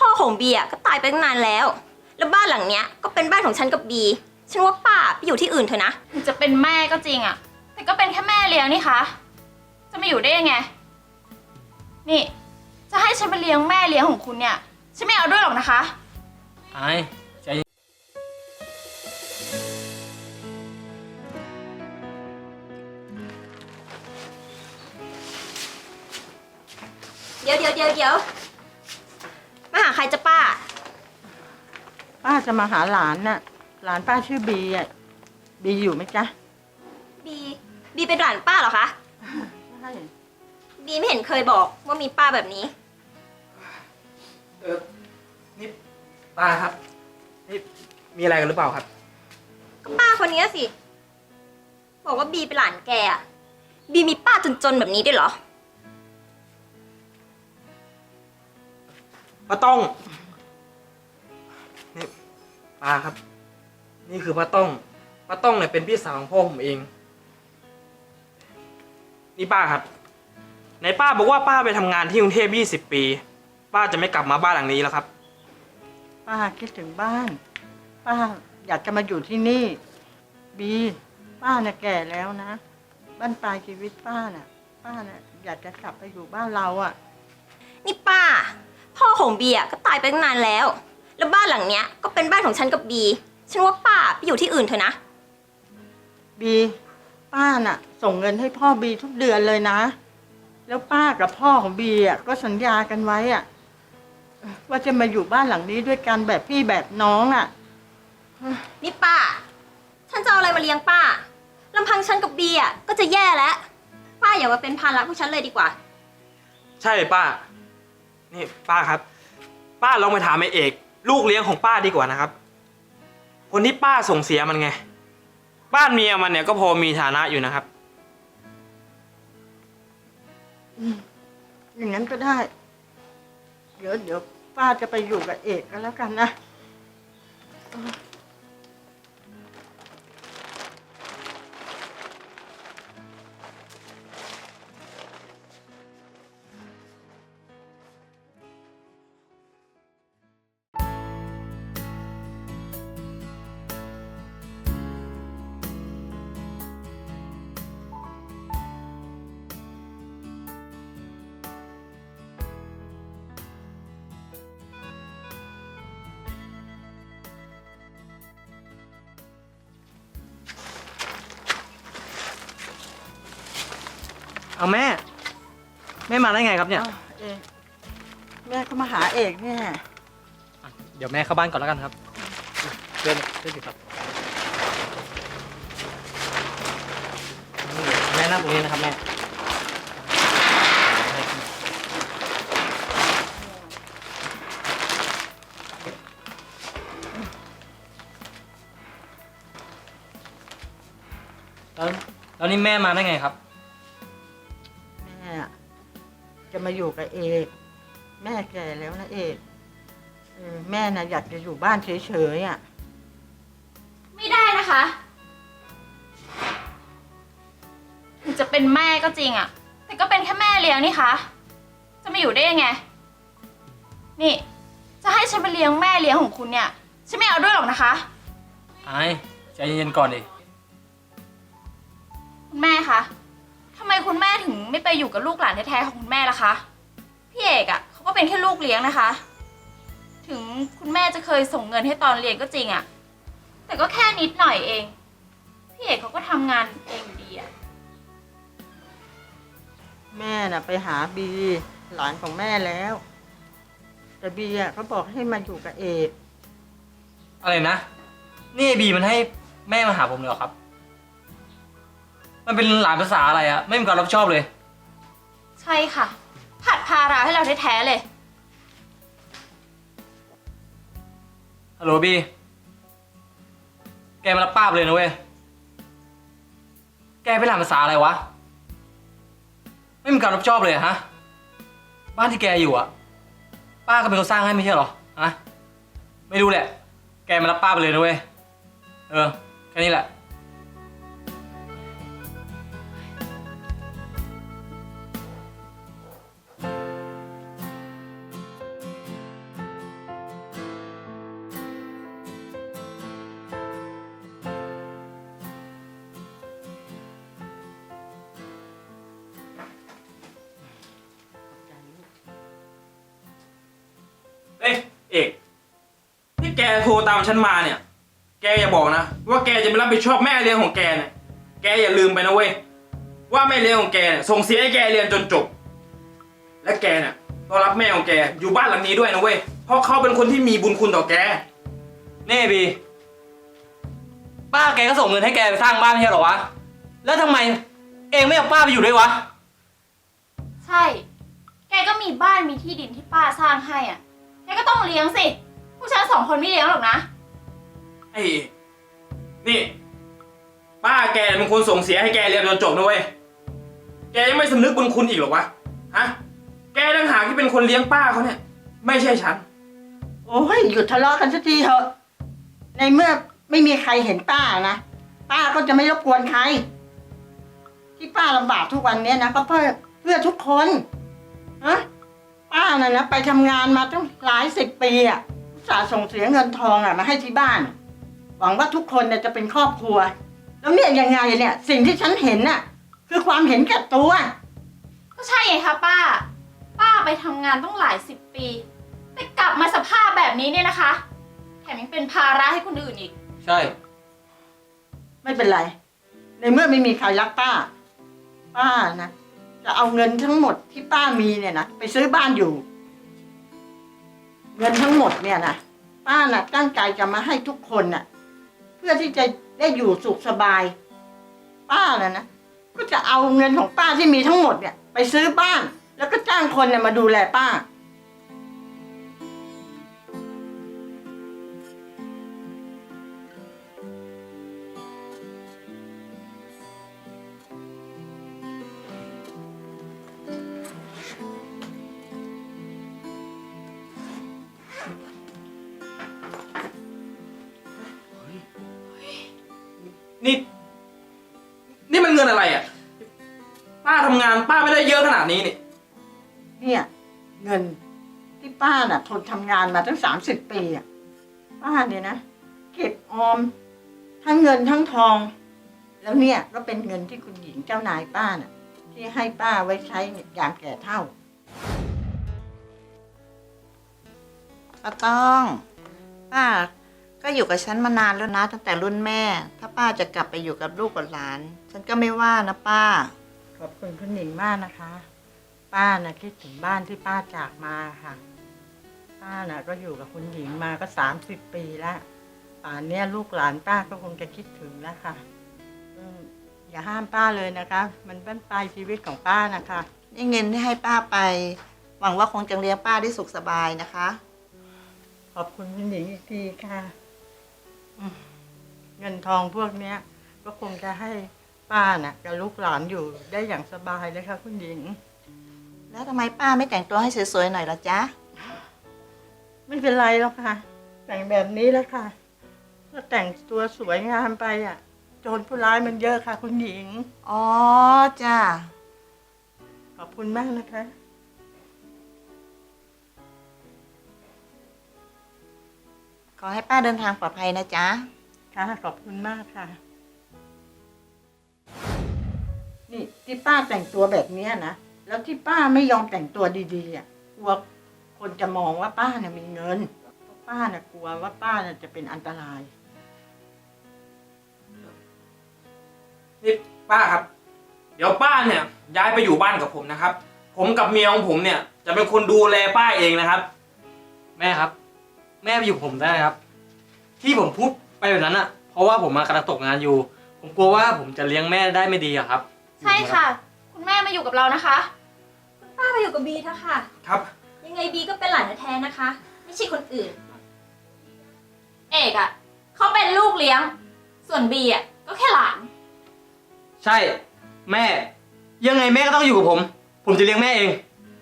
พ่อของบีอะก็ตายไปตั้งนานแล้ว แล้วบ้านหลังเนี้ยก็เป็นบ้านของฉันกับบี ฉันว่าป้าไปอยู่ที่อื่นเถอะนะ ถึงจะเป็นแม่ก็จริงอะแต่ก็เป็นแค่แม่เลี้ยงนี่คะ จะมาอยู่ได้ยังไง นี่ จะให้ฉันไปเลี้ยงแม่เลี้ยงของคุณเนี่ย ฉันไม่เอาด้วยหรอกนะคะ ไอ้ใจเย็นเดี๋ยวเดี๋ยวเดี๋ยวเดี๋ยว ป้าจะมาหาหลานน่ะ หลานป้าชื่อบีอะบีอยู่ไหมจ๊ะบีบีเป็นหลานป้าเหรอคะใช่บีไม่เห็นเคยบอกว่ามีป้าแบบนี้ เออนี่ป้าครับนี่มีอะไรกันหรือเปล่าครับ ก็ป้าคนนี้สิ บอกว่าบีเป็นหลานแกอะบีมีป้าจนๆแบบนี้ด้วยเหรอป้าต้องนี่ ป้าครับ นี่คือป้าต้องป้าต้องเนี่ยเป็นพี่สาวของพ่อผมเอง นี่ป้าครับในป้าบอกว่าป้าไปทำงานที่กรุงเทพ20 ปี ป้าจะไม่กลับมาบ้านหลังนี้แล้วครับ ป้าคิดถึงบ้าน ป้าอยากจะมาอยู่ที่นี่ บี ป้าน่ะแก่แล้วนะ บ้านปลายชีวิตป้าน่ะ ป้าน่ะอยากจะกลับไปอยู่บ้านเราอะ นี่ป้า พ่อของบีอะก็ตายไปตั้งนานแล้ว แล้วบ้านหลังเนี้ยก็เป็นบ้านของฉันกับบี ฉันว่าป้าไปอยู่ที่อื่นเถอะนะ บีป้าน่ะ ส่งเงินให้พ่อบีทุกเดือนเลยนะ แล้วป้ากับพ่อของบีอะก็สัญญากันไว้อะว่าจะมาอยู่บ้านหลังนี้ด้วยกันแบบพี่แบบน้องอะ นี่ป้า ฉันจะเอาอะไรมาเลี้ยงป้าลำพังฉันกับบีอะก็จะแย่แล้ว ป้าอย่ามาเป็นภาระพวกฉันเลยดีกว่า ใช่ป้า นี่ป้าครับ ป้าลองไปถามไอเอก ลูกเลี้ยงของป้าดีกว่านะครับ คนที่ป้าส่งเสียมันไง บ้านเมียมันเนี่ยก็พอมีฐานะอยู่นะครับอย่างนั้นก็ได้ เดี๋ยวเดี๋ยวป้าจะไปอยู่กับเอกกันแล้วกันนะเอาแม่ แม่มาได้ไงครับเนี่ย อ้าวเอกแม่ก็มาหาเอกเนี่ย เดี๋ยวแม่เข้าบ้านก่อนแล้วกันครับเดินเดินสิครับแม่นั่งตรงนี้นะครับแม่ แล้วแล้วนี่แม่มาได้ไงครับ จะมาอยู่กับเอกแม่แก่แล้วนะเอกเออแม่น่ะอยากจะอยู่บ้านเฉยๆอะ ไม่ได้นะคะ ถึงจะเป็นแม่ก็จริงอะแต่ก็เป็นแค่แม่เลี้ยงนี่คะ จะมาอยู่ได้ยังไง นี่ จะให้ฉันไปเลี้ยงแม่เลี้ยงของคุณเนี่ย ฉันไม่เอาด้วยหรอกนะคะ ไอ้ใจเย็นๆก่อนดิ คุณแม่คะทำ ไมคุณแม่ถึงไม่ไปอยู่กับลูกหลานแท้ๆของคุณแม่ล่ะคะ พี่เอกอะเขาก็เป็นแค่ลูกเลี้ยงนะคะ ถึงคุณแม่จะเคยส่งเงินให้ตอนเรียนก็จริงอะแต่ก็แค่นิดหน่อยเอง พี่เอกเขาก็ทำงานเองอยู่ดีอะแม่น่ะไปหาบี หลานของแม่แล้ว แต่บีอะเขาบอกให้มาอยู่กับเอก อะไรนะ นี่ไอ้บีมันให้แม่มาหาผมเลยเหรอครับ มันเป็นหลานภาษาอะไรอะไม่มีการรับผิดชอบเลย ใช่ค่ะ ผัดภาระให้เราแท้ๆเลย ฮัลโหลบีแกมารับป้าไปเลยนะเว้ย แกเป็นหลานภาษาอะไรวะ ไม่มีการรับผิดชอบเลยอะฮะ บ้านที่แกอยู่อะป้าก็เป็นคนสร้างให้ไม่ใช่เหรอ ฮะ ไม่รู้แหละ แกมารับป้าไปเลยนะเว้ย เออ แค่นี้แหละ แกโทรตามฉันมาเนี่ย แกอย่าบอกนะ ว่าแกจะไม่รับผิดชอบแม่เลี้ยงของแกเนี่ยแกอย่าลืมไปนะเว้ยว่าแม่เลี้ยงของแกเนี่ยส่งเสียให้แกเรียนจนจบ และแกเนี่ยต้องรับแม่ของแกอยู่บ้านหลังนี้ด้วยนะเว้ยเพราะเขาเป็นคนที่มีบุญคุณต่อแกนี่บีป้าแกก็ส่งเงินให้แกไปสร้างบ้านไม่ใช่เหรอวะแล้วทำไมเองไม่เอาป้าไปอยู่ด้วยวะ ใช่ แกก็มีบ้านมีที่ดินที่ป้าสร้างให้อะ แกก็ต้องเลี้ยงสิ ผู้ชายสองคนไม่เลี้ยงหรอกนะ ไอ้เอกนี่ ป้าแกเป็นคนส่งเสียให้แกเรียนจนจบนะเว้ย แกยังไม่สำนึกบุญคุณอีกเหรอวะ ฮะ แกต่างหากที่เป็นคนเลี้ยงป้าเขาเนี่ย ไม่ใช่ฉัน โอ้ยหยุดทะเลาะกันสักทีเถอะ ในเมื่อไม่มีใครเห็นป้านะ ป้าก็จะไม่รบกวนใคร ที่ป้าลำบากทุกวันเนี้ยนะก็เพื่อเพื่อทุกคนฮะป้าน่ะนะไปทำงานมาตั้งหลายสิบปีอะอุต สาห์ส่งเสียเงินทองอะมาให้ที่บ้าน หวังว่าทุกคนเนี่ยจะเป็นครอบครัว แล้วเนี่ยยังไงเนี่ยสิ่งที่ฉันเห็นน่ะคือความเห็นแก่ตัว ก็ใช่ไงคะป้า ป้าไปทำงานต้องหลายสิบปี แต่กลับมาสภาพแบบนี้เนี่ยนะคะ แถมยังเป็นภาระให้คนอื่นอีก ใช่ ไม่เป็นไร ในเมื่อไม่มีใครรักป้า ป้านะ จะเอาเงินทั้งหมดที่ป้ามีเนี่ยนะไปซื้อบ้านอยู่ เงินทั้งหมดเนี่ยนะป้านะ่ะตั้งใจจะมาให้ทุกคนน่ะ เพื่อที่จะได้อยู่สุขสบาย ป้าน่ะนะก็จะเอาเงินของป้าที่มีทั้งหมดเนี่ย ไปซื้อบ้าน แล้วก็จ้างคนเนี่ยมาดูแลป้า นี่มันเงินอะไรอะ ป้าทำงานป้าไม่ได้เยอะขนาดนี้นี่ เนี่ย เงินที่ป้าน่ะ ทนทำงานมาตั้งสามสิบปีอะป้าเนี่ยนะเก็บออม ทั้งเงินทั้งทอง แล้วเนี่ยก็เป็นเงินที่คุณหญิงเจ้านายป้าน่ะ ที่ให้ป้าไว้ใช้ยามแก่เฒ่าป้าต้อง ป้า ก็อยู่กับฉันมานานแล้วนะตั้งแต่รุ่นแม่ ถ้าป้าจะกลับไปอยู่กับลูกกับหลาน ฉันก็ไม่ว่านะป้า ขอบคุณคุณหญิงมากนะคะ ป้าน่ะคิดถึงบ้านที่ป้าจากมาค่ะ ป้าน่ะก็อยู่กับคุณหญิงมาก็สามสิบปีแล้วป่านเนี้ยลูกหลานป้าก็คงจะคิดถึงแล้วค่ะอืมอย่าห้ามป้าเลยนะคะ มันเป็นปลายชีวิตของป้านะคะ นี่เงินที่ให้ป้าไป หวังว่าคงจะเลี้ยงป้าได้สุขสบายนะคะ ขอบคุณคุณหญิงอีกทีค่ะอืม เงินทองพวกเนี้ย ก็คงจะให้ป้าน่ะกับลูกหลานอยู่ได้อย่างสบายเลยค่ะคุณหญิง แล้วทำไมป้าไม่แต่งตัวให้สวยๆหน่อยล่ะจ๊ะ ไม่เป็นไรแล้วค่ะ แต่งแบบนี้แล้วค่ะถ้าแต่งตัวสวยงามไปอะ โจรผู้ร้ายมันเยอะค่ะ คุณหญิง อ๋อจ้าขอบคุณมากนะคะ ขอให้ป้าเดินทางปลอดภัยนะจ๊ะ ค่ะ ขอบคุณมากค่ะ นี่ที่ป้าแต่งตัวแบบเนี้ยนะ แล้วที่ป้าไม่ยอมแต่งตัวดีๆอะกลัวคนจะมองว่าป้าเนี่ยมีเงินป้าน่ะกลัวว่าป้าน่ะจะเป็นอันตราย นี่ป้าครับ เดี๋ยวป้าเนี่ยย้ายไปอยู่บ้านกับผมนะครับ ผมกับเมียของผมเนี่ย จะเป็นคนดูแลป้าเองนะครับ แม่ครับ แม่ไปอยู่กับผมได้ครับ ที่ผมพูดไปแบบนั้นอะเพราะว่าผมมากำลังตกงานอยู่ ผมกลัวว่าผมจะเลี้ยงแม่ได้ไม่ดีอะครับใช่ค่ะ คุณแม่มาอยู่กับเรานะคะ คุณป้าไปอยู่กับบีเถอะค่ะ ครับ ยังไงบีก็เป็นหลานแท้ๆนะคะ ไม่ใช่คนอื่น เอกอะ่ะเขาเป็นลูกเลี้ยง ส่วนบีอะ่ะก็แค่หลาน ใช่แม่ ยังไงแม่ก็ต้องอยู่กับผม ผมจะเลี้ยงแม่เอง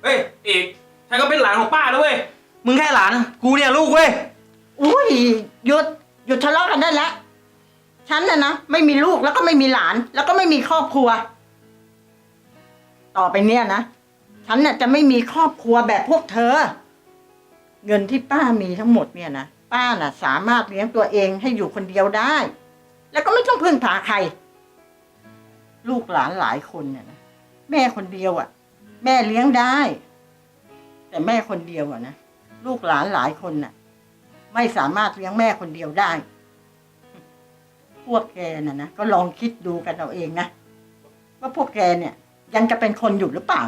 เฮ้ยเอกฉันก็เป็นหลานของป้าด้วย มึงแค่หลาน กูเนี่ยลูกเว้ย อุ้ยหยุดหยุดทะเลาะกันได้แล้ว ฉันน่ะนะไม่มีลูกแล้วก็ไม่มีหลาน แล้วก็ไม่มีครอบครัว ต่อไปเนี่ยนะ ฉันน่ะจะไม่มีครอบครัวแบบพวกเธอ เงินที่ป้ามีทั้งหมดเนี่ยนะป้าน่ะ สามารถเลี้ยงตัวเองให้อยู่คนเดียวได้ แล้วก็ไม่ต้องพึ่งพาใคร ลูกหลานหลายคนเนี่ยนะแม่คนเดียวอะ่ะ แม่เลี้ยงได้ แต่แม่คนเดียวอะนะ ลูกหลานหลายคนน่ะ ไม่สามารถเลี้ยงแม่คนเดียวได้ พวกแกน่ะนะก็ลองคิดดูกันเอาเองนะว่าพวกแกเนี่ย ยังจะเป็นคนอยู่หรือเปล่า